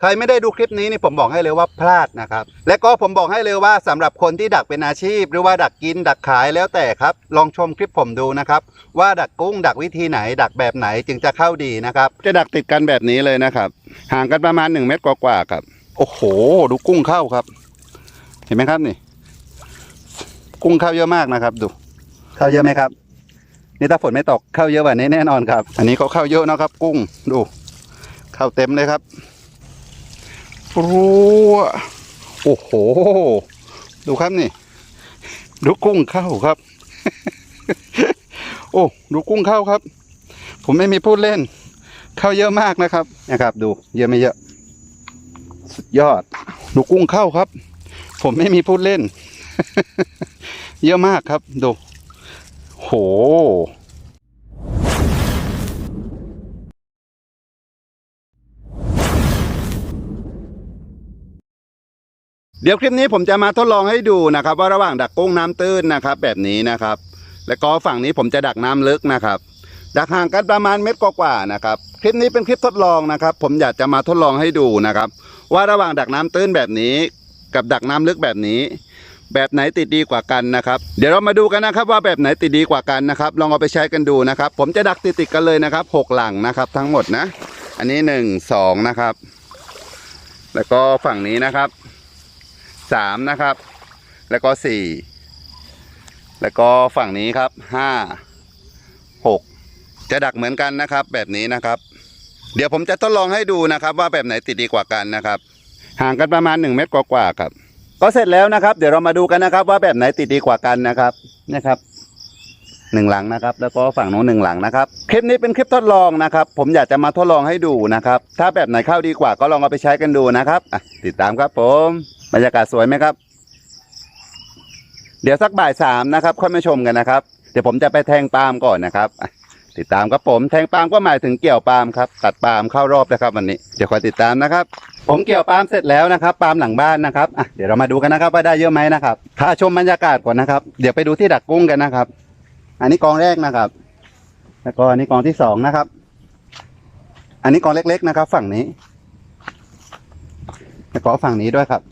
ใครไม่ได้ดูคลิปนี้นี่ผมบอกให้เลยว่าพลาดนะครับ และก็ผมบอกให้เลยว่าสำหรับคนที่ดักเป็นอาชีพ หรือว่าดักกินดักขายแล้วแต่ครับ ลองชมคลิปผมดูนะครับ ว่าดักกุ้งดักวิธีไหน ดักแบบไหนจึงจะเข้าดีนะครับ จะดักติดกันแบบนี้เลยนะครับ ห่างกันประมาณ1เมตรกว่าๆครับ โอ้โห ดูกุ้งเข้าครับ เห็นไหมครับนี่ กุ้งเข้าเยอะมากนะครับ ดู เข้าเยอะไหมครับนี่ถ้าฝนไม่ตกเข้าเยอะกว่านี้แน่นอนครับ อันนี้ก็เข้าเยอะนะครับ กุ้งดู เข้าเต็มเลยครับ รัวโอ้โห ดูครับนี่ ดูกุ้งเข้าครับ โอ้ ดูกุ้งเข้าครับ ผมไม่มีพูดเล่น เข้าเยอะมากนะครับ นะครับ ดู เยอะไม่เยอะ สุดยอด ดูกุ้งเข้าครับ ผมไม่มีพูดเล่น เยอะมากครับ ดู โห เดี๋ยวคลิปนี้ผมจะมาทดลองให้ดูนะครับ ว่าระหว่างดักกุ้งน้ำตื้นนะครับ แบบนี้นะครับ และก็ฝั่งนี้ผมจะดักน้ำลึกนะครับ ดักห่างกันประมาณเม็ดกว่าๆนะครับ คลิปนี้เป็นคลิปทดลองนะครับ ผมอยากจะมาทดลองให้ดูนะครับ ว่าระหว่างดักน้ำตื้นแบบนี้ กับดักน้ำลึกแบบนี้ แบบไหนติดดีกว่ากันนะครับ เดี๋ยวเรามาดูกันนะครับ ว่าแบบไหนติดดีกว่ากันนะครับ ลองเอาไปใช้กันดูนะครับ ผมจะดักติดๆกันเลยนะครับหกหลังนะครับ ทั้งหมดนะ อันนี้หนึ่งสองนะครับ แล้วก็ฝั่งนี้นะครับ สามนะครับ แล้วก็สี่แล้วก็ฝั่งนี้ครับห้าหกจะดักเหมือนกันนะครับ แบบนี้นะครับ เดี๋ยวผมจะทดลองให้ดูนะครับ ว่าแบบไหนติดดีกว่ากันนะครับ ห่างกันประมาณหนึ่งเมตรกว่าๆครับ ก็เสร็จแล้วนะครับ เดี๋ยวเรามาดูกันนะครับ ว่าแบบไหนติดดีกว่ากันนะครับนะครับหนึ่งหลังนะครับ แล้วก็ฝั่งโน้นหนึ่งหลังนะครับ คลิปนี้เป็นคลิปทดลองนะครับ ผมอยากจะมาทดลองให้ดูนะครับ ถ้าแบบไหนเข้าดีกว่าก็ลองเอาไปใช้กันดูนะครับติดตามครับผม บรรยากาศสวยไหมครับ เดี๋ยวสักบ่ายสามนะครับ ค่อยมาชมกันนะครับ เดี๋ยวผมจะไปแทงปาล์มก่อนนะครับ ติดตามครับผม แทงปาล์มก็หมายถึงเกี่ยวปาล์มครับ ตัดปาล์มเข้ารอบนะครับ วันนี้ เดี๋ยวคอยติดตามนะครับ ผมเกี่ยวปาล์มเสร็จแล้วนะครับ ปาล์มหลังบ้านนะครับอะเดี๋ยวเรามาดูกันนะครับว่าได้เยอะไหมนะครับพาชมบรรยากาศก่อนนะครับ เดี๋ยวไปดูที่ดักกุ้งกันนะครับ อันนี้กองแรกนะครับ แล้วก็อันนี้กองที่สองนะครับ อันนี้กองเล็กๆนะครับ ฝั่งนี้แล้วก็ฝั่งนี้ด้วยครับ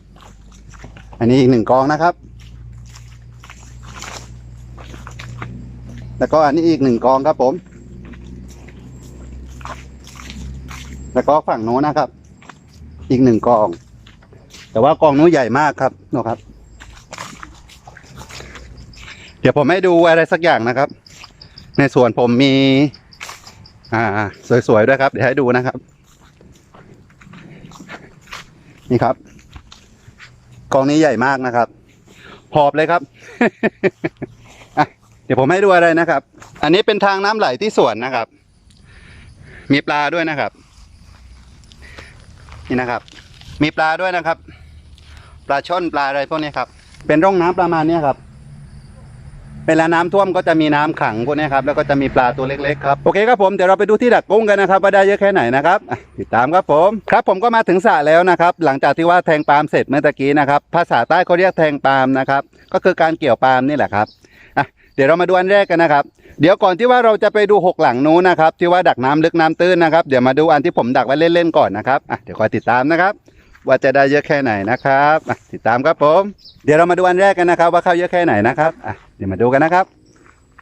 อันนี้อีกหนึ่งกองนะครับ แล้วก็อันนี้อีกหนึ่งกองครับผม แล้วก็ฝั่งโน้นนะครับ อีกหนึ่งกอง แต่ว่ากองนู้นใหญ่มากครับนะครับ เดี๋ยวผมให้ดูอะไรสักอย่างนะครับ ในส่วนผมมี อ่า สวยๆด้วยครับ เดี๋ยวให้ดูนะครับ นี่ครับ กองนี้ใหญ่มากนะครับ หอบเลยครับ เดี๋ยวผมให้ดูอะไรนะครับ อันนี้เป็นทางน้ำไหลที่สวนนะครับ มีปลาด้วยนะครับ นี่นะครับ มีปลาด้วยนะครับ ปลาช่อนปลาอะไรพวกนี้ครับ เป็นร่องน้ำประมาณนี้ครับ เวลาน้ำท่วมก็จะมีน้ำขังพวกนี้ครับแล้วก็จะมีปลาตัวเล็กๆครับโอเคครับผมเดี๋ยวเราไปดูที่ดักกุ้งกันนะครับว่าได้เยอะแค่ไหนนะครับติดตามครับผมครับผมก็มาถึงสระแล้วนะครับหลังจากที่ว่าแทงปาล์มเสร็จเมื่อตะกี้นะครับภาษาใต้เขาเรียกแทงปาล์มนะครับก็คือการเกี่ยวปาล์มนี่แหละครับอะเดี๋ยวเรามาดูอันแรกกันนะครับเดี๋ยวก่อนที่ว่าเราจะไปดูหกหลังนู้นนะครับที่ว่าดักน้ำลึกน้ำตื้นนะครับเดี๋ยวมาดูอันที่ผมดักไว้เล่นๆก่อนนะครับอะเดี๋ยวคอยติดตามนะครับ ว่าจะได้เยอะแค่ไหนนะครับติดตามครับผม เดี๋ยวเรามาดูอันแรกกันนะครับ ว่าเข้าเยอะแค่ไหนนะครับเดี๋ยวมาดูกันนะครับ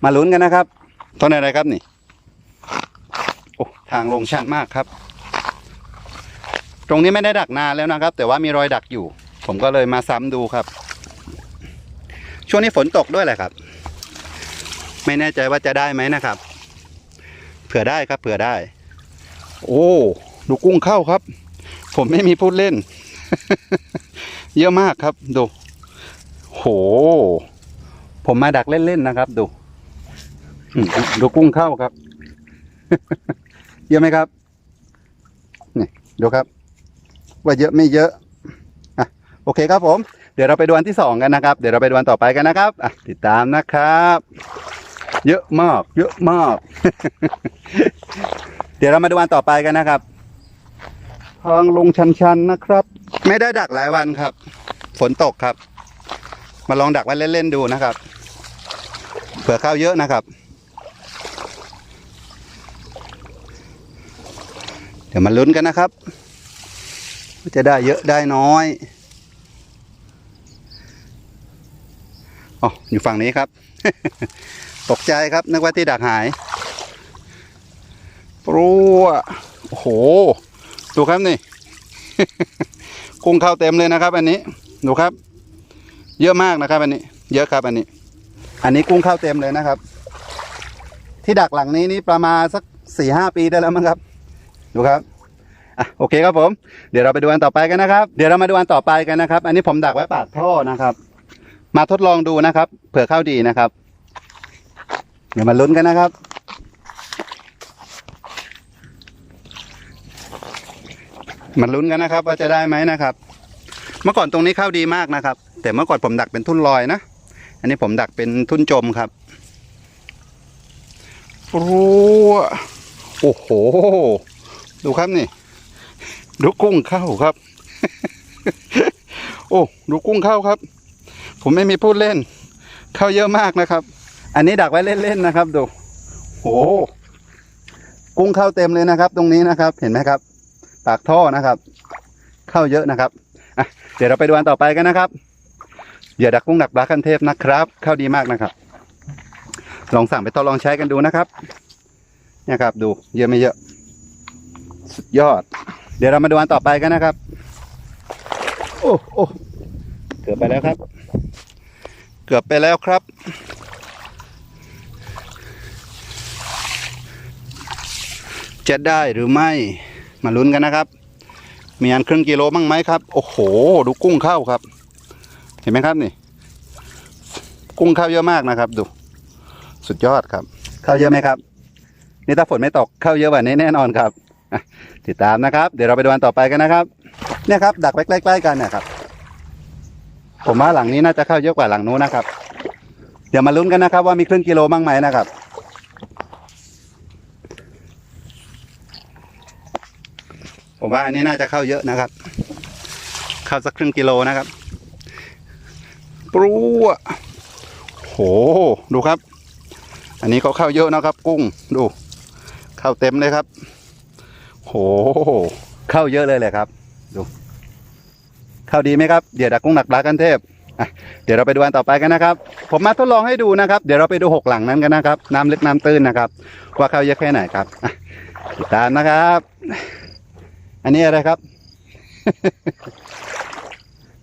มาลุ้นกันนะครับต้นอะไรครับนี่โอ้ทางลงชันมากครับ ตรงนี้ไม่ได้ดักนานแล้วนะครับ แต่ว่ามีรอยดักอยู่ ผมก็เลยมาซ้ำดูครับ ช่วงนี้ฝนตกด้วยแหละครับ ไม่แน่ใจว่าจะได้ไหมนะครับ เผื่อได้ครับ เผื่อได้ โอ้ ดูกุ้งเข้าครับ ผมไม่มีพูดเล่น เยอะมากครับ ดู โห ผมมาดักเล่นๆนะครับ ดูดูกุ้งเข้าครับ เยอะไหมครับ นี่ดูครับ ว่าเยอะไม่เยอะอะโอเคครับผม เดี๋ยวเราไปดูอันที่สองกันนะครับ เดี๋ยวเราไปดูอันต่อไปกันนะครับอะติดตามนะครับ เยอะมาก เยอะมาก เดี๋ยวเรามาดูอันต่อไปกันนะครับ ทางลงชันๆนะครับ ไม่ได้ดักหลายวันครับ ฝนตกครับ มาลองดักไว้เล่นๆดูนะครับ เผื่อข้าวเยอะนะครับ เดี๋ยวมาลุ้นกันนะครับจะได้เยอะได้น้อยอ๋ออยู่ฝั่งนี้ครับ ตกใจครับนึกว่าที่ดักหายปรัวโอ้โห ดูครับนี่ กุ้งเข้าเต็มเลยนะครับ อันนี้ดูครับ เยอะมากนะครับ อันนี้ เยอะครับอันนี้ อันนี้กุ้งเข้าเต็มเลยนะครับ ที่ดักหลังนี้นี่ประมาณสักสี่ห้าปีได้แล้วมั้งครับ ดูครับอะโอเคครับผม เดี๋ยวเราไปดูอันต่อไปกันนะครับ เดี๋ยวเรามาดูอันต่อไปกันนะครับ อันนี้ผมดักไว้ปากท่อนะครับ มาทดลองดูนะครับ เผื่อเข้าดีนะครับ เดี๋ยวมาลุ้นกันนะครับ มาลุ้นกันนะครับ ว่าจะได้ไหมนะครับ เมื่อก่อนตรงนี้ข้าวดีมากนะครับ แต่เมื่อก่อนผมดักเป็นทุ่นลอยนะ อันนี้ผมดักเป็นทุ่นจมครับโอ้โอ้โห ดูครับนี่ ดูกุ้งเข้าครับ โอ้ดูกุ้งเข้าครับ ผมไม่มีพูดเล่น เข้าเยอะมากนะครับ อันนี้ดักไว้เล่นๆนะครับดูโหกุ้งเข้าเต็มเลยนะครับ ตรงนี้นะครับ เห็นไหมครับ ปากท่อนะครับ เข้าเยอะนะครับอะเดี๋ยวเราไปดูอันต่อไปกันนะครับอย่าดักกุ้งดักปลาขั้นเทพนะครับ เข้าดีมากนะครับ ลองสั่งไปทดลองใช้กันดูนะครับเนี่ยครับ ดูเยอะไม่เยอะ สุดยอด เดี๋ยวเรามาดูอันต่อไปกันนะครับ โอ้โอ้เกือบไปแล้วครับ เกือบไปแล้วครับจะได้หรือไม่ มาลุ้นกันนะครับ มีอันครึ่งกิโลบ้างไหมครับ โอ้โห ดูกุ้งเข้าครับ เห็นไหมครับนี่ กุ้งเข้าเยอะมากนะครับ ดู สุดยอดครับ เข้าเยอะไหมครับ นี่ถ้าฝนไม่ตกเข้าเยอะกว่านี้แน่นอนครับติดตามนะครับ เดี๋ยวเราไปดูอันต่อไปกันนะครับ เนี่ยครับ ดักไว้ใกล้ ๆ กันนี่ยครับ ผมว่าหลังนี้น่าจะเข้าเยอะกว่าหลังนู้นนะครับ เดี๋ยวมาลุ้นกันนะครับ ว่ามีครึ่งกิโลบ้างไหมนะครับ ผมว่าอันนี้น่าจะเข้าเยอะนะครับ เข้าสักครึ่งกิโลนะครับปรูอะโหดูครับ อันนี้ก็เข้าเยอะนะครับ กุ้งดู เข้าเต็มเลยครับ โห เข้าเยอะเลยเลยครับ ดู เข้าดีไหมครับเดี๋ยวดักกุ้งดักปลากันเทพเดี๋ยวเราไปดูอันต่อไปกันนะครับ ผมมาทดลองให้ดูนะครับ เดี๋ยวเราไปดูหกหลังนั้นกันนะครับ น้ำลึกน้ำตื้นนะครับ ว่าเข้าเยอะแค่ไหนครับติดตามนะครับ อันนี้อะไรครับ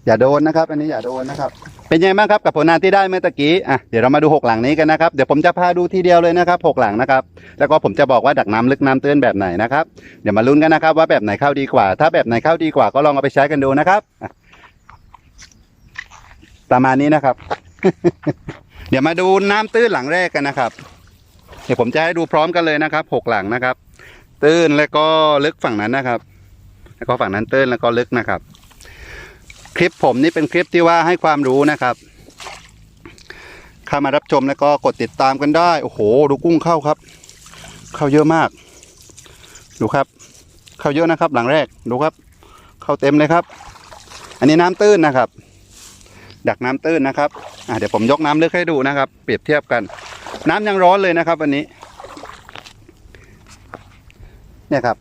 อย่าโดนนะครับ อันนี้อย่าโดนนะครับ เป็นยังไงบ้างครับกับผลงานที่ได้เมื่อตะกี้อะเดี๋ยวเรามาดูหกหลังนี้กันนะครับเดี๋ยวผมจะพาดูทีเดียวเลยนะครับหกหลังนะครับ แล้วก็ผมจะบอกว่าดักน้ำลึกน้ำตื้นแบบไหนนะครับเดี๋ยวมาลุ้นกันนะครับ ว่าแบบไหนเข้าดีกว่า ถ้าแบบไหนเข้าดีกว่าก็ลองเอาไปใช้กันดูนะครับประมาณนี้นะครับ เดี๋ยวมาดูน้ำตื้นหลังแรกกันนะครับ เดี๋ยวผมจะให้ดูพร้อมกันเลยนะครับหกหลังนะครับ ตื้นแล้วก็ลึกฝั่งนั้นนะครับ แล้วก็ฝั่งนั้นตื้นแล้วก็ลึกนะครับ คลิปผมนี่เป็นคลิปที่ว่าให้ความรู้นะครับเข้ามารับชมแล้วก็กดติดตามกันได้โอ้โหดูกุ้งเข้าครับ เข้าเยอะมาก ดูครับ เข้าเยอะนะครับ หลังแรกดูครับ เข้าเต็มเลยครับ อันนี้น้ำตื้นนะครับ ดักน้ำตื้นนะครับอะเดี๋ยวผมยกน้ำลึกให้ดูนะครับ เปรียบเทียบกัน น้ำยังร้อนเลยนะครับ วันนี้เนี่ยครับ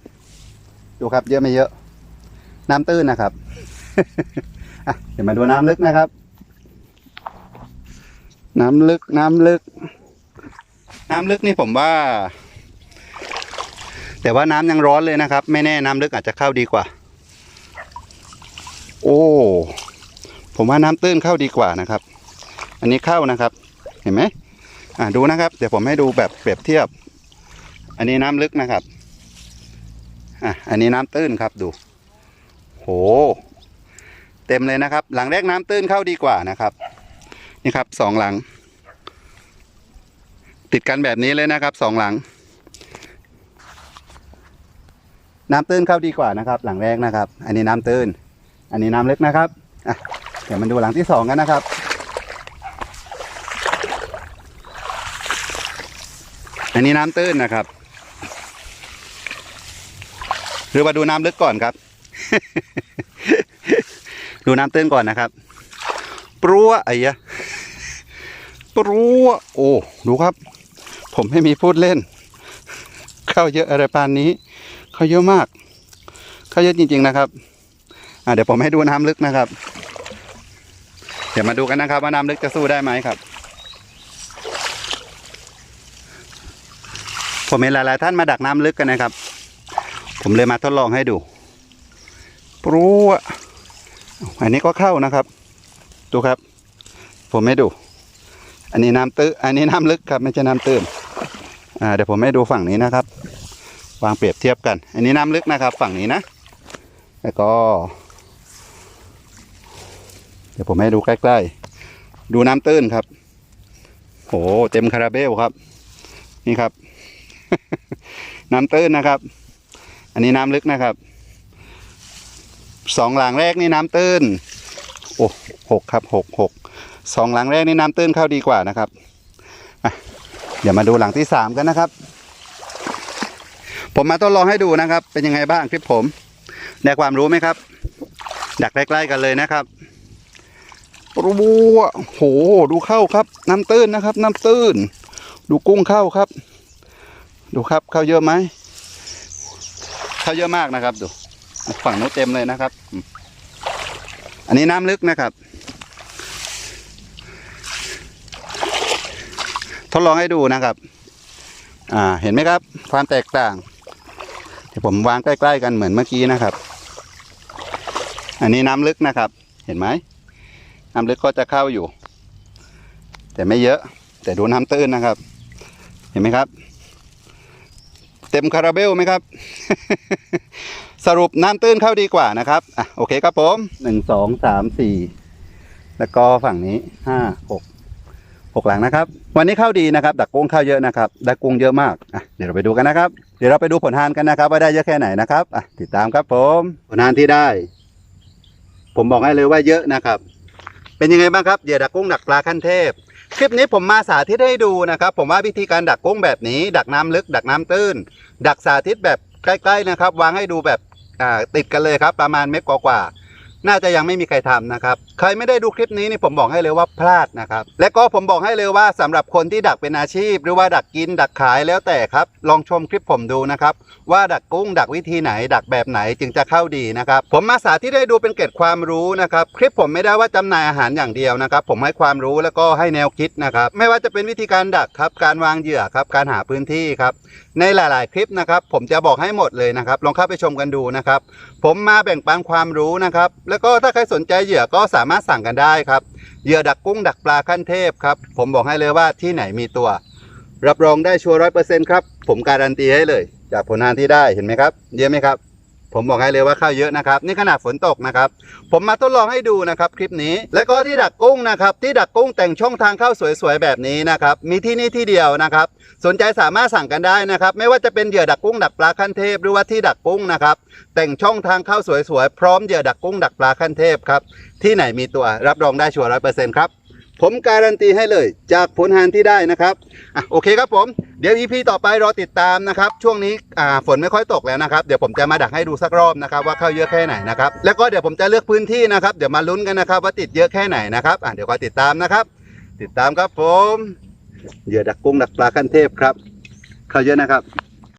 ดูครับเยอะไม่เยอะ น้ำตื้นนะครับเดี๋ยวมาดูน้ำลึกนะครับ น้ำลึกน้ำลึก น้ำลึกนี่ผมว่า แต่ว่าน้ำยังร้อนเลยนะครับ ไม่แน่น้ำลึกอาจจะเข้าดีกว่า โอ้ผมว่าน้ำตื้นเข้าดีกว่านะครับ อันนี้เข้านะครับ เห็นไหมอ่าดูนะครับ เดี๋ยวผมให้ดูแบบเปรียบเทียบ อันนี้น้ำลึกนะครับ อะอันนี้น้ำตื้นครับดู โห เต็มเลยนะครับ หลังแรกน้ำตื้นเข้าดีกว่านะครับ นี่ครับสองหลัง ติดกันแบบนี้เลยนะครับสองหลัง น้ำตื้นเข้าดีกว่านะครับ หลังแรกนะครับ อันนี้น้ำตื้น อันนี้น้ำลึกนะครับอะเดี๋ยวมาดูหลังที่สองกันนะครับอันนี้น้ำตื้นนะครับ หรือว่าดูน้ำลึกก่อนครับ ดูน้ำตื้นก่อนนะครับปรัวไอ้ยะปรัวโอ้ดูครับ ผมไม่มีพูดเล่น เข้าเยอะอะไรปานนี้ เข้าเยอะมาก เข้าเยอะจริง ๆนะครับอะเดี๋ยวผมให้ดูน้ำลึกนะครับ เดี๋ยวมาดูกันนะครับ ว่าน้ำลึกจะสู้ได้ไหมครับ ผมเห็นหลายๆท่านมาดักน้ำลึกกันนะครับ ผมเลยมาทดลองให้ดู ปรูอะอันนี้ก็เข้านะครับ ดูครับ ผมให้ดู อันนี้น้ำตื้นอันนี้น้ำลึกครับ ไม่ใช่น้ำตื้นอ่าเดี๋ยวผมให้ดูฝั่งนี้นะครับ วางเปรียบเทียบกัน อันนี้น้ำลึกนะครับ ฝั่งนี้นะ แล้วก็ เดี๋ยวผมให้ดูใกล้ๆ ดูน้ำตื้นครับโหเต็มคาราเบลครับ นี่ครับ น้ำตื้นนะครับ อันนี้น้ำลึกนะครับ สองหลังแรกนี่น้ำตื้นโอ้หกครับหกหกสองหลังแรกนี่น้ำตื้นเข้าดีกว่านะครับเดี๋ยวมาดูหลังที่สามกันนะครับ ผมมาทดลองให้ดูนะครับ เป็นยังไงบ้างคลิปผมได้ความรู้ไหมครับ ดักใกล้ๆกันเลยนะครับรูอะโหดูเข้าครับ น้ำตื้นนะครับ น้ำตื้น ดูกุ้งเข้าครับ ดูครับเข้าเยอะไหมเข้าเยอะมากนะครับดู ฝั่งนู้นเต็มเลยนะครับ อันนี้น้ำลึกนะครับ ทดลองให้ดูนะครับ อ่าเห็นไหมครับ ความแตกต่างเดี๋ยวผมวางใกล้ ๆ กันเหมือนเมื่อกี้นะครับ อันนี้น้ำลึกนะครับ เห็นไหมน้ำลึกก็จะเข้าอยู่ แต่ไม่เยอะ แต่ดูน้ำตื้นนะครับ เห็นไหมครับ เต็มคาราเบลไหมครับ สรุปน้ำตื้นเข้าดีกว่านะครับอะโอเคครับผมหนึ่งสองสามสี่แล้วก็ฝั่งนี้ห้าหกหกหลังนะครับ วันนี้เข้าดีนะครับ ดักกุ้งเข้าเยอะนะครับ ดักกุ้งเยอะมากอะเดี๋ยวเราไปดูกันนะครับ เดี๋ยวเราไปดูผลทานกันนะครับ ว่าได้เยอะแค่ไหนนะครับอะติดตามครับผม ผลทานที่ได้ ผมบอกให้เลยว่าเยอะนะครับ เป็นยังไงบ้างครับเหยื่อดักกุ้งดักปลาขั้นเทพ คลิปนี้ผมมาสาธิตให้ดูนะครับ ผมว่าวิธีการดักกุ้งแบบนี้ ดักน้ำลึก ดักน้ำตื้น ดักสาธิตแบบใกล้ ๆ นะครับ วางให้ดูแบบติดกันเลยครับ ประมาณเมตรกว่าๆ น่าจะยังไม่มีใครทำนะครับ ใครไม่ได้ดูคลิปนี้นี่ผมบอกให้เลยว่าพลาดนะครับ และก็ผมบอกให้เลยว่าสำหรับคนที่ดักเป็นอาชีพ หรือว่าดักกิน ดักขายแล้วแต่ครับ ลองชมคลิปผมดูนะครับ ว่าดักกุ้ง ดักวิธีไหน ดักแบบไหนจึงจะเข้าดีนะครับ ผมมาสาธิตให้ดูเป็นเกร็ดความรู้นะครับ คลิปผมไม่ได้ว่าจำหน่ายอาหารอย่างเดียวนะครับ ผมให้ความรู้แล้วก็ให้แนวคิดนะครับ ไม่ว่าจะเป็นวิธีการดักครับ การวางเหยื่อครับ การหาพื้นที่ครับ ในหลาย ๆ คลิปนะครับ ผมจะบอกให้หมดเลยนะครับ ลองเข้าไปชมกันดูนะครับ ผมมาแบ่งปันความรู้นะครับแล้วก็ถ้าใครสนใจเหยื่อก็สามารถสั่งกันได้ครับ เหยื่อดักกุ้งดักปลาขั้นเทพครับ ผมบอกให้เลยว่าที่ไหนมีตัว รับรองได้ชัวร์ร้อยเปอร์เซ็นต์ครับ ผมการันตีให้เลย จากผลงานที่ได้เห็นไหมครับ เยอะไหมครับ ผมบอกให้เลยว่าข้าวเยอะนะครับ นี่ขนาดฝนตกนะครับ ผมมาทดลองให้ดูนะครับคลิปนี้ แล้วก็ที่ดักกุ้งนะครับที่ดักกุ้งแต่งช่องทางเข้าสวยๆแบบนี้นะครับมีที่นี่ที่เดียวนะครับ สนใจสามารถสั่งกันได้นะครับ ไม่ว่าจะเป็นเหยื่อดักกุ้งดักปลาขั้นเทพ หรือว่าที่ดักกุ้งนะครับแต่งช่องทางเข้าสวยๆพร้อมเหยื่อดักกุ้งดักปลาขั้นเทพครับที่ไหนมีตัวรับรองได้ชัวร์ร้อยเปอร์เซ็นต์ครับ ผมการันตีให้เลย จากผลงานที่ได้นะครับอะโอเคครับผม เดี๋ยว EP ต่อไปรอติดตามนะครับ ช่วงนี้อ่าฝนไม่ค่อยตกแล้วนะครับ เดี๋ยวผมจะมาดักให้ดูสักรอบนะครับ ว่าเข้าเยอะแค่ไหนนะครับ แล้วก็เดี๋ยวผมจะเลือกพื้นที่นะครับ เดี๋ยวมาลุ้นกันนะครับ ว่าติดเยอะแค่ไหนนะครับอะเดี๋ยวคอยติดตามนะครับ ติดตามครับผม เหยื่อดักกุ้งดักปลาขั้นเทพครับ เข้าเยอะนะครับ